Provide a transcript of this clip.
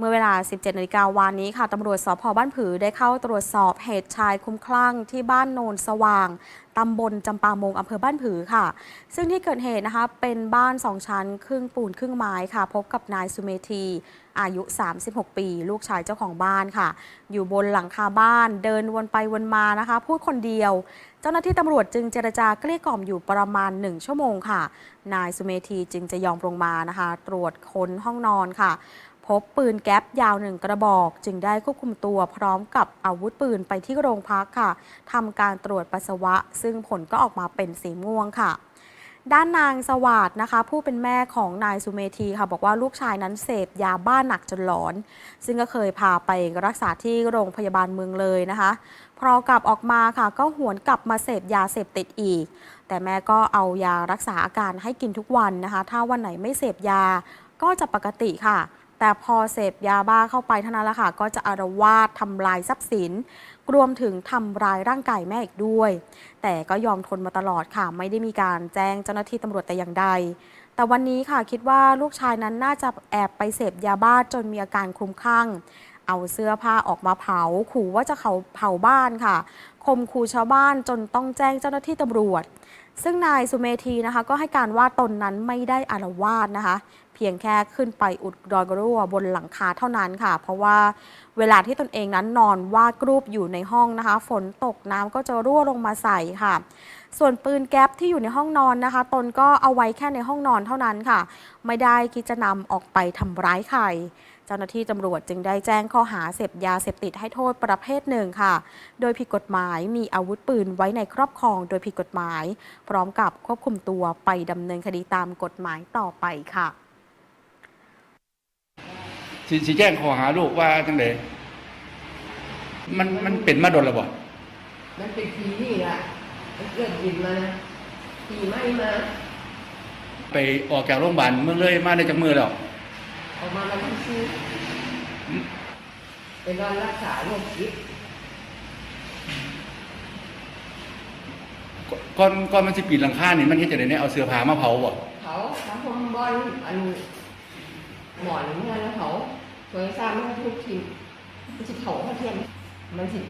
เมื่อเวลา 17นาฬิกาวานนี้ค่ะตำรวจสพบ้านผือได้เข้าตรวจสอบเหตุชายคุ้มคลั่งที่บ้านโนนสว่างตำบลจำปามงอำเภอบ้านผือค่ะ ซึ่งที่เกิดเหตุนะคะเป็นบ้านสองชั้นครึ่งปูนครึ่งไม้ค่ะ พบกับนายสุเมธีอายุ 36 ปี ลูกชายเจ้าของบ้านค่ะ อยู่บนหลังคาบ้านเดินวนไปวนมานะคะ พูดคนเดียว เจ้าหน้าที่ตำรวจจึงเจรจาเกลี้ยกล่อมอยู่ประมาณ 1 ชั่วโมงค่ะ นายสุเมธีจึงจะยอมลงมานะคะ ตรวจค้นห้องนอนค่ะ บปืนแก๊ปยาวหนึ่งกระบอก จึงได้ควบคุมตัวพร้อมกับอาวุธปืนไปที่โรงพักค่ะทำการตรวจปัสสาวะ ซึ่งผลก็ออกมาเป็นสีม่วงค่ะด้านนางสวัสดนะคะ ผู้เป็นแม่ของนายสุเมธีค่ะ บอกว่าลูกชายนั้นเสพยาบ้าหนักจนหลอน ซึ่งก็เคยพาไปรักษาที่โรงพยาบาลเมืองเลยนะคะพอกลับออกมาค่ะ ก็หวนกลับมาเสพยาเสพติดอีก แต่แม่ก็เอายารักษาอาการให้กินทุกวันนะคะ ถ้าวันไหนไม่เสพยาก็จะปกติค่ะ แต่พอเสพยาบ้าเข้าไปเท่านั้นแหละค่ะ ก็จะอารวาสทำลายทรัพย์สิน รวมถึงทำลายร่างกายแม่อีกด้วย แต่ก็ยอมทนมาตลอดค่ะ ไม่ได้มีการแจ้งเจ้าหน้าที่ตำรวจแต่อย่างใด แต่วันนี้ค่ะคิดว่าลูกชายนั้นน่าจะแอบไปเสพยาบ้าจนมีอาการคลุ้มคลั่งเอาเสื้อผ้าออกมาเผาขู่ว่าจะเขาเผาบ้านค่ะคมขู่ชาวบ้านจนต้องแจ้งเจ้าหน้าที่ตำรวจ ซึ่งนายสุเมธีนะคะก็ให้การว่าตนนั้นไม่ได้อารวาสนะคะ เพียงแค่ขึ้นไปอุดรอยรั่วบนหลังคาเท่านั้นค่ะ เพราะว่าเวลาที่ตนเองนั้นนอนวาดรูปอยู่ในห้องนะคะ ฝนตกน้ำก็จะรั่วลงมาใส่ค่ะส่วนปืนแก๊ปที่อยู่ในห้องนอนนะคะ ตนก็เอาไว้แค่ในห้องนอนเท่านั้นค่ะ ไม่ได้คิดจะนำออกไปทำร้ายใคร จ้าหน้าที่ตำรวจจึงได้แจ้งข้อหาเสพยาเสพติดให้โทษประเภทหนึ่งค่ะ โดยผิดกฎหมายมีอาวุธปืนไว้ในครอบครองโดยผิดกฎหมาย พร้อมกับควบคุมตัวไปดำเนินคดีตามกฎหมายต่อไปค่ะสิสิแจ้งข้อหาลูกว่าจังไดมันมันเป็นมาโดนแล้วบ่มันเป็นทีนี่แหละมันเกิดยินมานะทีไม่มา ไปออกจากโรงพยาบาลเมื่อเลยมาได้จากมือแล้ว ออกมาแล้วมันซื้อเป็นการรักษาโรคจิตก่อนก่อนมันสิปีนหลังคานี่มันเฮ็ดจังไดเนี่ยเอาเสื้อผ้ามาเผาบ่เขาทำผมบอลอันหมอนเมื่อแล้วเขาเคยสร้างให้ทุกทีมันสิเผาเขาเทียมมันสิ